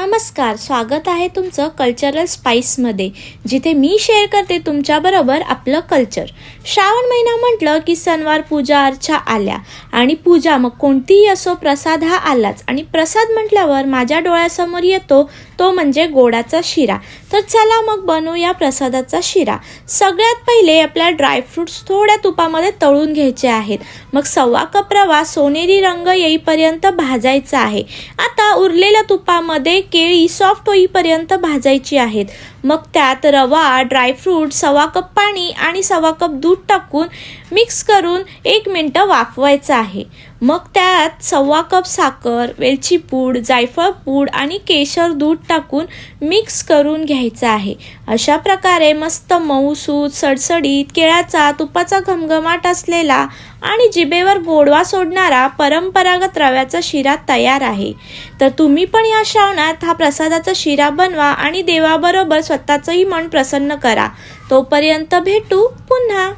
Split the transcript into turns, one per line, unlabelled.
नमस्कार स्वागत आहे तुमचं कल्चरल स्पाइसमध्ये जिथे मी शेअर करते तुमच्याबरोबर आपलं कल्चर श्रावण महिना म्हटलं की सणवार पूजा अर्चा आल्या आणि पूजा मग कोणतीही असो प्रसाद हा आलाच. आणि प्रसाद म्हटल्यावर माझ्या डोळ्यासमोर येतो तो म्हणजे गोडाचा शिरा. तर चला मग बनवूया प्रसादाचा शिरा. सगळ्यात पहिले आपल्या ड्रायफ्रुट्स थोड्या तुपामध्ये तळून घ्यायचे आहेत. मग सव्वा कप रवा सोनेरी रंग येईपर्यंत भाजायचा आहे. आता उरलेल्या तुपामध्ये केळी सॉफ्ट होईपर्यंत भाजायची आहेत. मग त्यात रवा ड्रायफ्रूट सव्वा कप पाणी आणि सव्वा कप दूध टाकून मिक्स करून एक मिनटं वाफवायचं आहे. मग त्यात सव्वा कप साखर वेलची पूड जायफळ पूड आणि केशर दूध टाकून मिक्स करून घ्यायचं आहे. अशा प्रकारे मस्त मऊसूत सडसडीत केळाचा तुपाचा घमघमाट असलेला आणि जिभेवर गोडवा सोडणारा परंपरागत रव्याचा शिरा तयार आहे. तर तुम्ही पण या श्रावणात हा प्रसादाचा शिरा बनवा आणि देवाबरोबर स्वतःचंही मन प्रसन्न करा. तोपर्यंत भेटू पुन्हा.